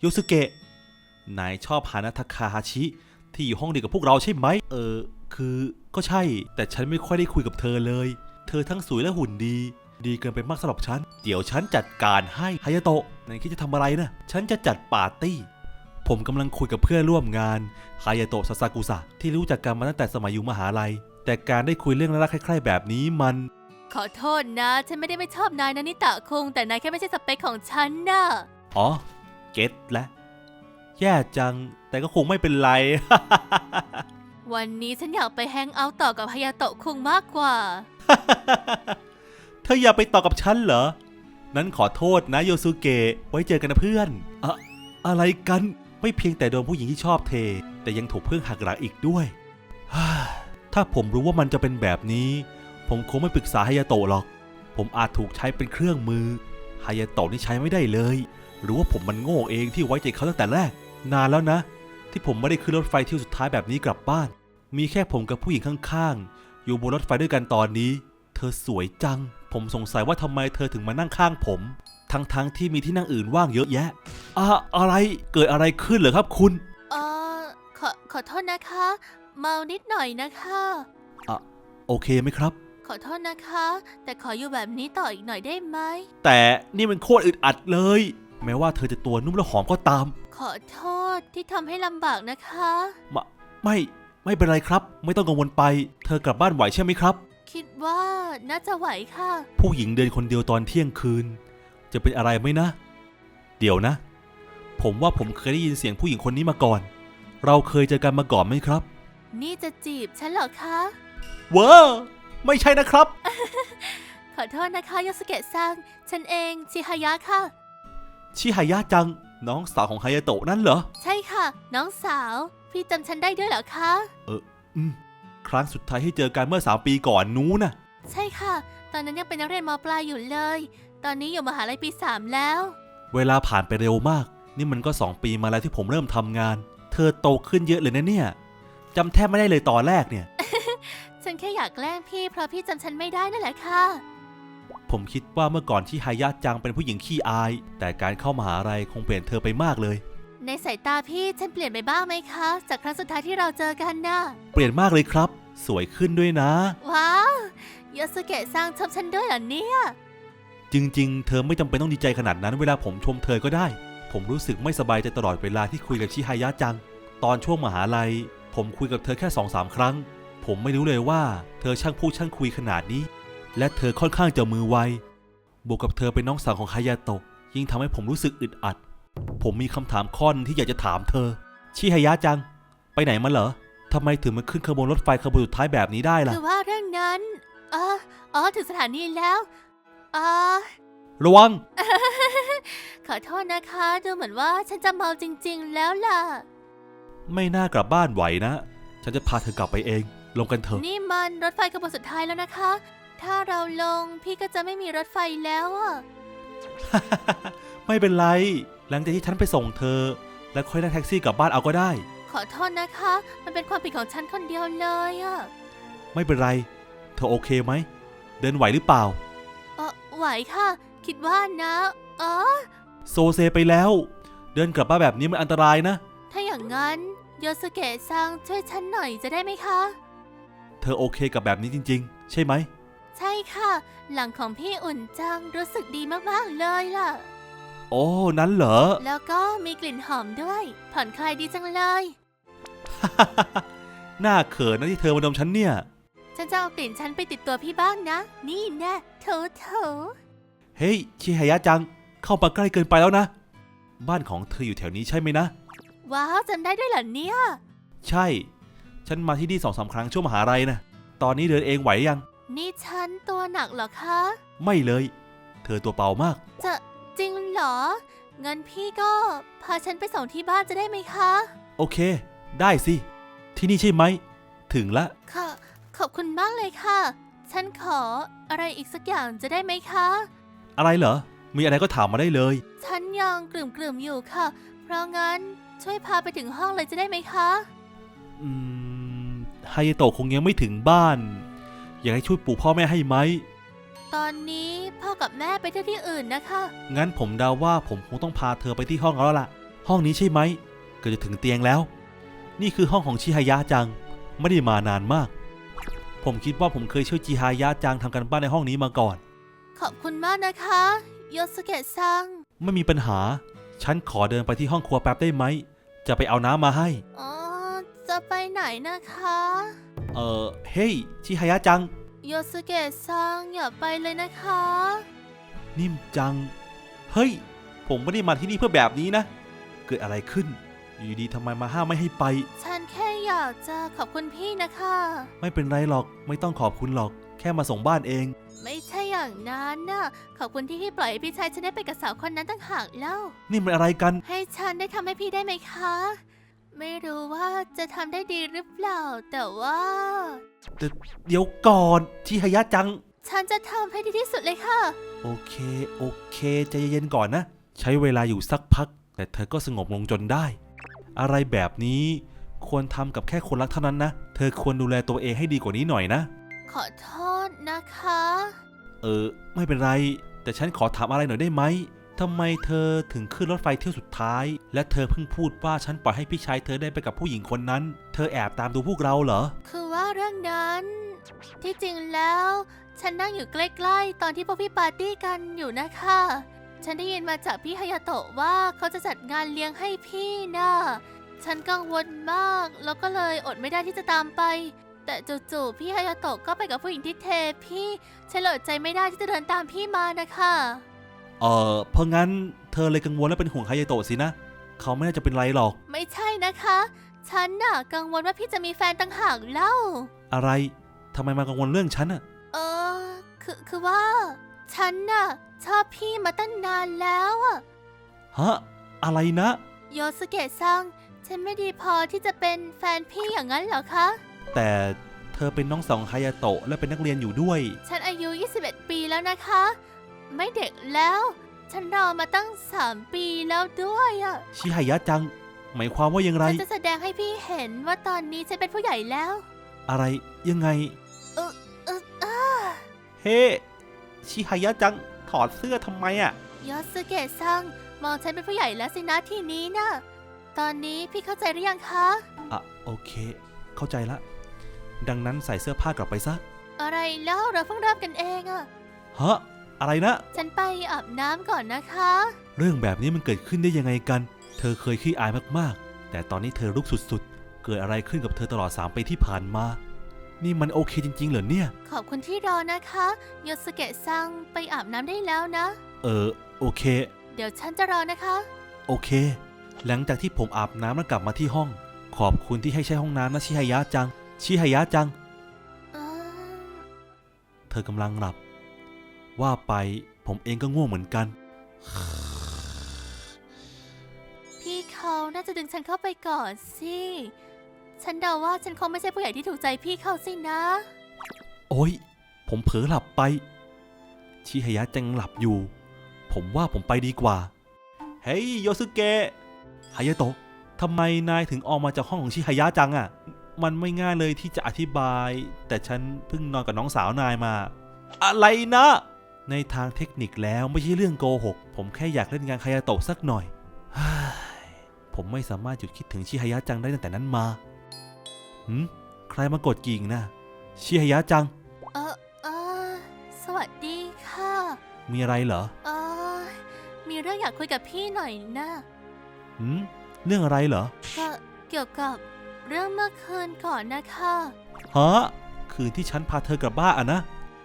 โยสุเกะ นายชอบฮานาทาคาฮาชิ ที่อยู่ห้องเดียวกับพวกเราใช่ไหม เออ คือก็ใช่ แต่ฉันไม่ค่อยได้คุยกับเธอเลย เธอทั้งสวยและหุ่นดี ดีเกินไปมากสำหรับฉัน เดี๋ยวฉันจัดการให้ฮายาโตะนายคิดจะทำอะไรนะ ฉันจะจัดปาร์ตี้ ผมกำลังคุยกับเพื่อนร่วมงานฮายาโตะซาซากุสะที่รู้จักกันมาตั้งแต่สมัยอยู่มหาลัย แต่การได้คุยเรื่องรักๆใคร่ๆแบบนี้มัน ขอโทษนะ ฉันไม่ได้ไม่ชอบนายนะนิตะคุงแต่นายแค่ไม่ใช่สเปคของฉันน่ะ อ๋อ เก็ตและ แย่จัง แต่ก็คงไม่เป็นไร วันนี้ฉันอยากไปแฮงเอาท์ต่อกับฮายาโตะคุงมากกว่า เธออย่าไปต่อกับฉันเหรอ นั้นขอโทษนะโยสุเกะ ไว้เจอกันนะเพื่อน อะอะไรกัน ไม่เพียงแต่โดนผู้หญิงที่ชอบเท แต่ยังถูกเพื่อนหักหลังอีกด้วยฮ่าถ้าผมรู้ว่ามันจะเป็นแบบนี้ ผมคงไม่ปรึกษาฮายาโตะหรอก ผมอาจถูกใช้เป็นเครื่องมือฮายาโตะนี่ใช้ไม่ได้เลย หรือว่าผมมันโง่เองที่ไว้ใจเขาตั้งแต่แรก นานแล้วนะ ที่ผมไม่ได้ขึ้นรถไฟเที่ยวสุดท้ายแบบนี้กลับบ้าน มีแค่ผมกับผู้หญิงข้างๆ อยู่บนรถไฟด้วยกันตอนนี้ เธอสวยจัง ผมสงสัยว่าทำไมเธอถึงมานั่งข้างผม ทั้งๆทที่มีที่นั่งอื่นว่างเยอะแยะอะอะไรเกิดอะไรขึ้นเหรอครับคุณเออขอขอโทษนะคะ เมานิดหน่อยนะคะโอเคไหมครับขอโทษนะคะ แต่ขออยู่แบบนี้ต่ออีกหน่อยได้ไหม แต่นี่มันโคตรอึดอัดเลย แม้ว่าเธอจะตัวนุ่มและหอมก็ตาม ขอโทษที่ทำให้ลำบากนะคะ มาไม่ไม่เป็นไรครับ ไม่ต้องกังวลไป เธอกลับบ้านไหวใช่ไหมครับ คิดว่าน่าจะไหวค่ะ ผู้หญิงเดินคนเดียวตอนเที่ยงคืน จะเป็นอะไรไหมนะ เดี๋ยวนะ ผมว่าผมเคยได้ยินเสียงผู้หญิงคนนี้มาก่อน เราเคยเจอกันมาก่อนไหมครับ นี่จะจีบฉันเหรอคะเวอร์ไม่ใช่นะครับ ขอโทษนะคะโยสเกะซังฉันเองชิฮายะค่ะ ชิฮายะจัง น้องสาวของฮายาโตะนั่นเหรอ ใช่ค่ะ น้องสาว พี่จำฉันได้ด้วยเหรอคะ อืม ครั้งสุดท้ายที่เจอกันเมื่อสามปีก่อนนู้นน่ะ ใช่ค่ะ ตอนนั้นยังเป็นนักเรียนมปลายอยู่เลย ตอนนี้อยู่มหาลัยปีสามแล้ว เวลาผ่านไปเร็วมาก นี่มันก็สองปีมาแล้วที่ผมเริ่มทำงาน เธอโตขึ้นเยอะเลยนะเนี่ยจำแทบไม่ได้เลยตอนแรกเนี่ย ฉันแค่อยากแกล้งพี่เพราะพี่จำฉันไม่ได้นั่นแหละค่ะ ผมคิดว่าเมื่อก่อนที่ฮายะจังเป็นผู้หญิงขี้อาย แต่การเข้ามหาลัยคงเปลี่ยนเธอไปมากเลย ในสายตาพี่ฉันเปลี่ยนไปบ้างไหมคะ จากครั้งสุดท้ายที่เราเจอกันน่ะเปลี่ยนมากเลยครับ สวยขึ้นด้วยนะ ว้าวโยสเกะซังชมฉันด้วยเหรอเนี่ย จริง ๆ เธอไม่จำเป็นต้องดีใจขนาดนั้นเวลาผมชมเธอก็ได้ ผมรู้สึกไม่สบายใจตลอดเวลาที่คุยกับชิฮายะจัง ตอนช่วงมหาลัย ผมคุยกับเธอแค่สองสามครั้ง ผมไม่รู้เลยว่า เธอช่างพูดช่างคุยขนาดนี้ และเธอค่อนข้างจะมือไว บวกกับเธอเป็นน้องสาวของฮายาโตะ ยิ่งทำให้ผมรู้สึกอึดอัด ผมมีคำถามข้อหนึงที่อยากจะถามเธอ ชิฮายะจัง ไปไหนมาเหรอทำไมถึงมาขึ้นขบวนรถไฟขบวนสุดท้ายแบบนี้ได้ล่ะ คือว่าเรื่องนั้นอ๋ออ๋อ ถึงสถานีแล้วอ๋อระวัง ขอโทษนะคะ ดูเหมือนว่าฉันจะเมาจริง ๆ แล้วล่ะ ไม่น่ากลับบ้านไหวนะ ฉันจะพาเธอกลับไปเอง ลงกันเถอะ นี่มันรถไฟขบวนสุดท้ายแล้วนะคะ ถ้าเราลงพี่ก็จะไม่มีรถไฟแล้วอะไม่เป็นไร หลังจากที่ฉันไปส่งเธอ แล้วค่อยนั่งแท็กซี่กลับบ้านเอาก็ได้ ขอโทษนะคะ มันเป็นความผิดของฉันคนเดียวเลยอะไม่เป็นไร เธอโอเคไหม เดินไหวหรือเปล่า เออไหวค่ะ คิดว่านะอ๋อโซเซไปแล้ว เดินกลับบ้านแบบนี้มันอันตรายนะ ถ้าอย่างนั้นโยสเกะซังช่วยฉันหน่อยจะได้ไหมคะ เธอโอเคกับแบบนี้จริง ๆ ใช่ไหมใช่ ค่ะ หลังของพี่อุ่นจังรู้สึกดีมากๆเลยล่ะ โอ้นั้นเหรอ แล้วก็มีกลิ่นหอมด้วย ผ่อนคลายดีจังเลย หน้าเขินนะที่เธอมาดมฉันเนี่ย ฉันจะเอากลิ่นฉันไปติดตัวพี่บ้างนะ นี่แน่โถโถเฮ้ยชิฮายะจัง เข้ามาใกล้เกินไปแล้วนะ บ้านของเธออยู่แถวนี้ใช่ไหมนะ ว้าวจำได้ด้วยเหรอเนี่ย ใช่ ฉันมาที่นี่สองสามครั้งช่วงมหาลัยนะ ตอนนี้เดินเองไหวยัง นี่ฉันตัวหนักเหรอคะ ไม่เลย เธอตัวเปล่ามาก จะจริงเหรอ งั้นพี่ก็พาฉันไปส่งที่บ้านจะได้ไหมคะ โอเค ได้สิ ที่นี่ใช่ไหม ถึงละ ค่ะ ขอบคุณมากเลยค่ะ ฉันขออะไรอีกสักอย่างจะได้ไหมคะ อะไรเหรอ มีอะไรก็ถามมาได้เลย ฉันยังกลุ่มๆอยู่ค่ะ เพราะงั้นช่วยพาไปถึงห้องเลยจะได้ไหมคะ อืมไฮายาโตะคงยังไม่ถึงบ้าน อยากให้ช่วยปลูกพ่อแม่ให้ไหม ตอนนี้พ่อกับแม่ไปเที่ยวที่อื่นนะคะ งั้นผมเดาว่าผมคงต้องพาเธอไปที่ห้องแล้วล่ะ ห้องนี้ใช่ไหมเก็จะถึงเตียงแล้ว นี่คือห้องของชิฮายะจัง ไม่ได้มานานมาก ผมคิดว่าผมเคยช่วยจิฮายะจังทำกันบ้านในห้องนี้มาก่อน ขอบคุณมากนะคะโยสุเกะซังไม่มีปัญหา ฉันขอเดินไปที่ห้องครัวแป๊บได้ไหม จะไปเอาน้ำมาให้ อ๋อจะไปไหนนะคะ เออเฮ้ยชิฮายะจัง โยสุเกะซังอย่าไปเลยนะคะ นิ่มจัง เฮ้ย ผมไม่ได้มาที่นี่เพื่อแบบนี้นะ เกิดอะไรขึ้น อยู่ดีๆทำไมมาห้ามไม่ให้ไป ฉันแค่อยากจะขอบคุณพี่นะคะ ไม่เป็นไรหรอก ไม่ต้องขอบคุณหรอก แค่มาส่งบ้านเอง ไม่ใช่อย่างนั้นน่ะ ขอบคุณที่พี่ปล่อยให้พี่ชายฉันได้ไปกับสาวคนนั้นต่างหากเล่า นี่มันอะไรกัน ให้ฉันได้ทำให้พี่ได้ไหมคะ ไม่รู้ว่าจะทำได้ดีหรือเปล่า แต่ว่า เดเดี๋ยวก่อนชิฮายะจัง ฉันจะทำให้ดีที่สุดเลยค่ะ โอเค โอเคใจเย็นๆก่อนนะ ใช้เวลาอยู่สักพัก แต่เธอก็สงบลงจนได้ อะไรแบบนี้ควรทำกับแค่คนรักเท่านั้นนะ เธอควรดูแลตัวเองให้ดีกว่านี้หน่อยนะ ขอโทษนะคะ เออ ไม่เป็นไร แต่ฉันขอถามอะไรหน่อยได้ไหม ทำไมเธอถึงขึ้นรถไฟเที่ยวสุดท้าย และเธอเพิ่งพูดว่าฉันปล่อยให้พี่ชายเธอได้ไปกับผู้หญิงคนนั้น เธอแอบตามดูพวกเราเหรอ คือว่าเรื่องนั้น ที่จริงแล้ว ฉันนั่งอยู่ใกล้ๆ ตอนที่พวกพี่ปาร์ตี้กันอยู่นะคะ ฉันได้ยินมาจากพี่ฮายาโตะว่าเขาจะจัดงานเลี้ยงให้พี่นะฉันกังวลมาก แล้วก็เลยอดไม่ได้ที่จะตามไป แต่จู่ๆพี่ฮายาโตะก็ไปกับผู้หญิงที่เทพี่ฉันเลยอดใจไม่ได้ที่จะเดินตามพี่มานะคะ เออเพราะงั้นเธอเลยกังวลและเป็นห่วงคายาโตะสินะ เขาไม่น่าจะเป็นไรหรอก ไม่ใช่นะคะ ฉันน่ะกังวลว่าพี่จะมีแฟนต่างหากเล่า อะไรทำไมมากังวลเรื่องฉันอะเออ คือคือว่า ฉันน่ะชอบพี่มาตั้งนานแล้วอะฮะ อะไรนะ โยสเกะซัง ฉันไม่ดีพอที่จะเป็นแฟนพี่อย่างนั้นเหรอคะ แต่เธอเป็นน้องสองคายาโตะและเป็นนักเรียนอยู่ด้วย ฉันอายุ 21 ปีแล้วนะคะ ไม่เด็กแล้ว ฉันรอมาตั้ง3ปีแล้วด้วยอะชิฮายะจัง หมายความว่าอย่างไร ฉันจะแสดงให้พี่เห็นว่าตอนนี้ฉันเป็นผู้ใหญ่แล้ว อะไรยังไง เออเอออ้าเฮ้ชิฮายะจัง ถอดเสื้อทำไมอะโยสเกะซังมองฉันเป็นผู้ใหญ่แล้วสินะทีนี้น่ะตอนนี้พี่เข้าใจหรือยังคะ อะ โอเค เข้าใจละ ดังนั้นใส่เสื้อผ้ากลับไปซะ อะไรแล้วเราเพิ่งเริ่มกันเองอะ ฮะ อะไรนะ ฉันไปอาบน้ำก่อนนะคะ เรื่องแบบนี้มันเกิดขึ้นได้ยังไงกัน เธอเคยขี้อายมากๆ แต่ตอนนี้เธอรุกสุดๆ เกิดอะไรขึ้นกับเธอตลอด 3 ปีที่ผ่านมา นี่มันโอเคจริงๆ เหรอเนี่ย ขอบคุณที่รอนะคะโยสเกะซังไปอาบน้ำได้แล้วนะ เออ โอเค เดี๋ยวฉันจะรอนะคะ โอเค หลังจากที่ผมอาบน้ำแล้วกลับมาที่ห้อง ขอบคุณที่ให้ใช้ห้องน้ำนะชิฮายะจัง ชิฮายะจังเออเธอกำลังหลับ ว่าไปผมเองก็ง่วงเหมือนกัน พี่เขาน่าจะดึงฉันเข้าไปก่อนสิ ฉันเดาว่าฉันคงไม่ใช่ผู้ใหญ่ที่ถูกใจพี่เขาสินะ โอ้ย ผมเผลอหลับไป ชิฮายะจังหลับอยู่ ผมว่าผมไปดีกว่า เฮ้ยโยสุเกะฮายาโตะทำไมนายถึงออกมาจากห้องของชิฮายะจังอะ่ะ มันไม่ง่ายเลยที่จะอธิบาย แต่ฉันเพิ่งนอนกับน้องสาวนายมา อะไรนะ ในทางเทคนิคแล้วไม่ใช่เรื่องโกหก ผมแค่อยากเล่นงานฮายาโตะสักหน่อยเฮ้ยผมไม่สามารถหยุดคิดถึงชิฮายะจังได้ตั้งแต่นั้นมาหืมใครมากดกิ่งนะชิฮายะจัง เออเออสวัสดีค่ะ มีอะไรเหรอ เออมีเรื่องอยากคุยกับพี่หน่อยนะหืมเรื่องอะไรเหรอ ก็เกี่ยวกับเรื่องเมื่อคืนก่อนนะคะ ฮะ คืนที่ฉันพาเธอกลับบ้านอะนะ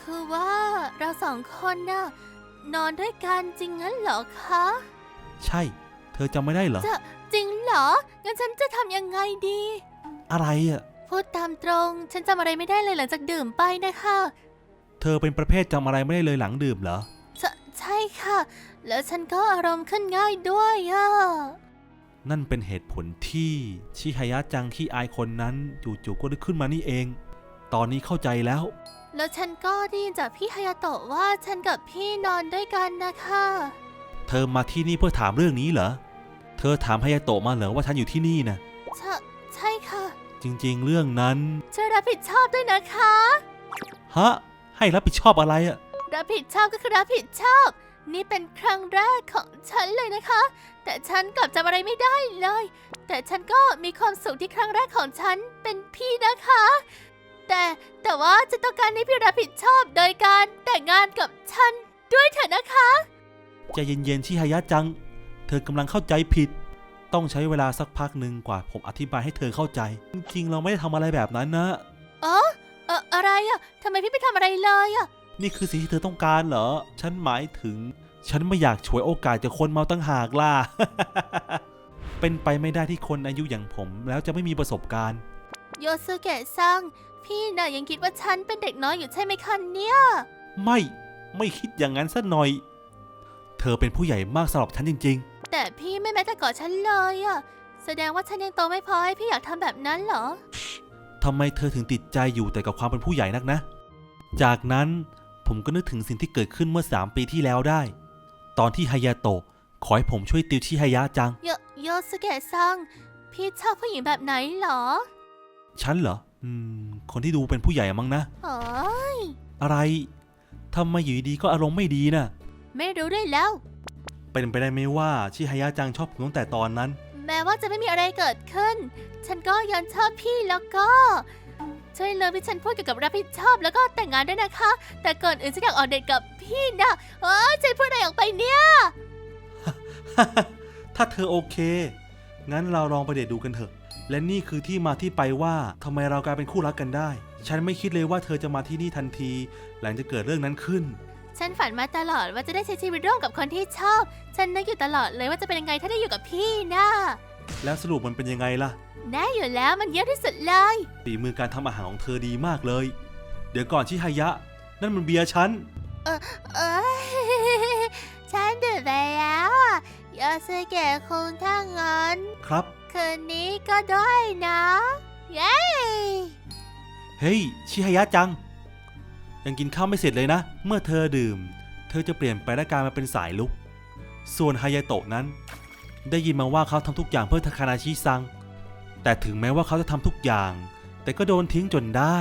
คือว่า เราสองคนน่ะนอนด้วยกันจริงงั้นเหรอคะ ใช่ เธอจำไม่ได้เหรอ จะจริงเหรอ งั้นฉันจะทำยังไงดี อะไรอะ พูดตามตรง ฉันจำอะไรไม่ได้เลยหลังจากดื่มไปนะคะ เธอเป็นประเภทจำอะไรไม่ได้เลยหลังดื่มเหรอ ใชใช่ค่ะ แล้วฉันก็อารมณ์ขึ้นง่ายด้วยอะ นั่นเป็นเหตุผลที่ชิฮายะจังขี้อายคนนั้นจู่ๆก็นึกขึ้นมานี่เอง ตอนนี้เข้าใจแล้ว แล้วฉันก็ได้ยินจากพี่ฮายาโตะว่าฉันกับพี่นอนด้วยกันนะคะ เธอมาที่นี่เพื่อถามเรื่องนี้เหรอ เธอถามฮายาโตะมาเหรอว่าฉันอยู่ที่นี่นะ ใช่ใช่ค่ะจริงๆ เรื่องนั้น ช่วยรับผิดชอบด้วยนะคะ ฮะ ให้รับผิดชอบอะไรอะรับผิดชอบก็คือรับผิดชอบ นี่เป็นครั้งแรกของฉันเลยนะคะ แต่ฉันกลับจำอะไรไม่ได้เลย แต่ฉันก็มีความสุขที่ครั้งแรกของฉันเป็นพี่นะคะ แต่แต่ว่าจะต้องการให้พี่รับผิดชอบโดยการแต่งงานกับฉันด้วยเถอะนะคะ ใจเย็นๆชิฮายะจัง เธอกำลังเข้าใจผิด ต้องใช้เวลาสักพักหนึ่งกว่าผมอธิบายให้เธอเข้าใจ จริงๆ เราไม่ได้ทำอะไรแบบนั้นนะ เออเอออะไรอะทำไมพี่ไม่ทำอะไรเลยอะนี่คือสิ่งที่เธอต้องการเหรอ ฉันหมายถึง ฉันไม่อยากฉวยโอกาสจากคนเมาตั้งหากล่ะ เป็นไปไม่ได้ที่คนอายุอย่างผม แล้วจะไม่มีประสบการณ์ โยสุเกะซัง พี่น่ะยังคิดว่าฉันเป็นเด็กน้อยอยู่ใช่ไหมคะเนี่ย ไม่ไม่คิดอย่างนั้นสักหน่อย เธอเป็นผู้ใหญ่มากสำหรับฉันจริง แต่พี่ไม่แม้แต่กอดฉันเลยอะแสดงว่าฉันยังโตไม่พอให้พี่อยากทำแบบนั้นเหรอ ๆทำไมเธอถึงติดใจอยู่แต่กับความเป็นผู้ใหญ่นักนะ จากนั้นผมก็นึกถึงสิ่งที่เกิดขึ้นเมื่อ 3 ปีที่แล้วได้ ตอนที่ฮายาโตะขอให้ผมช่วยติวชิฮายะจัง โยโยสุเกะซัง พี่ชอบผู้หญิงแบบไหนเหรอ ฉันเหรอ อืม คนที่ดูเป็นผู้ใหญ่มั้งนะอ๋ออะไรทำไมอยู่ดีๆก็อารมณ์ไม่ดีน่ะ ไม่รู้ด้วยแล้ว เป็นไปได้ไหมว่าชิฮายะจังชอบผมตั้งแต่ตอนนั้น แม้ว่าจะไม่มีอะไรเกิดขึ้น ฉันก็ยังชอบพี่แล้วก็ ช่วยเลิฟที่ฉันพูดเกี่ยวกับรับผิดชอบแล้วก็แต่งงานด้วยนะคะ แต่ก่อนอื่นฉันอยากออกเดทกับพี่นะเออฉันพูดอะไรออกไปเนี่ย ถ้าเธอโอเค งั้นเราลองไปเดทดูกันเถอะ และนี่คือที่มาที่ไปว่าทำไมเรากลายเป็นคู่รักกันได้ ฉันไม่คิดเลยว่าเธอจะมาที่นี่ทันที หลังจากเกิดเรื่องนั้นขึ้น ฉันฝันมาตลอดว่าจะได้ใช้ชีวิตร่วมกับคนที่ชอบ ฉันนึกอยู่ตลอดเลยว่าจะเป็นยังไงถ้าได้อยู่กับพี่นะแล้วสรุปมันเป็นยังไงล่ะแน่อยู่แล้วมันเยี่ยมที่สุดเลยฝีมือการทำอาหารของเธอดีมากเลย เดี๋ยวก่อนชิฮายะ นั่นมันเบียร์ฉัน เอ้ยฉันดื่มไปแล้ว อะโยสุเกะคงถ้างั้น ครับ คืนนี้ก็ด้วยนะ เย้ เฮ้ย ชิฮายะจัง ยังกินข้าวไม่เสร็จเลยนะ เมื่อเธอดื่ม เธอจะเปลี่ยนไปและกลายมาเป็นสายลุก ส่วนฮายาโตะนั้น ได้ยินมาว่าเขาทำทุกอย่างเพื่อทาคานาชิซัง แต่ถึงแม้ว่าเขาจะทำทุกอย่าง แต่ก็โดนทิ้งจนได้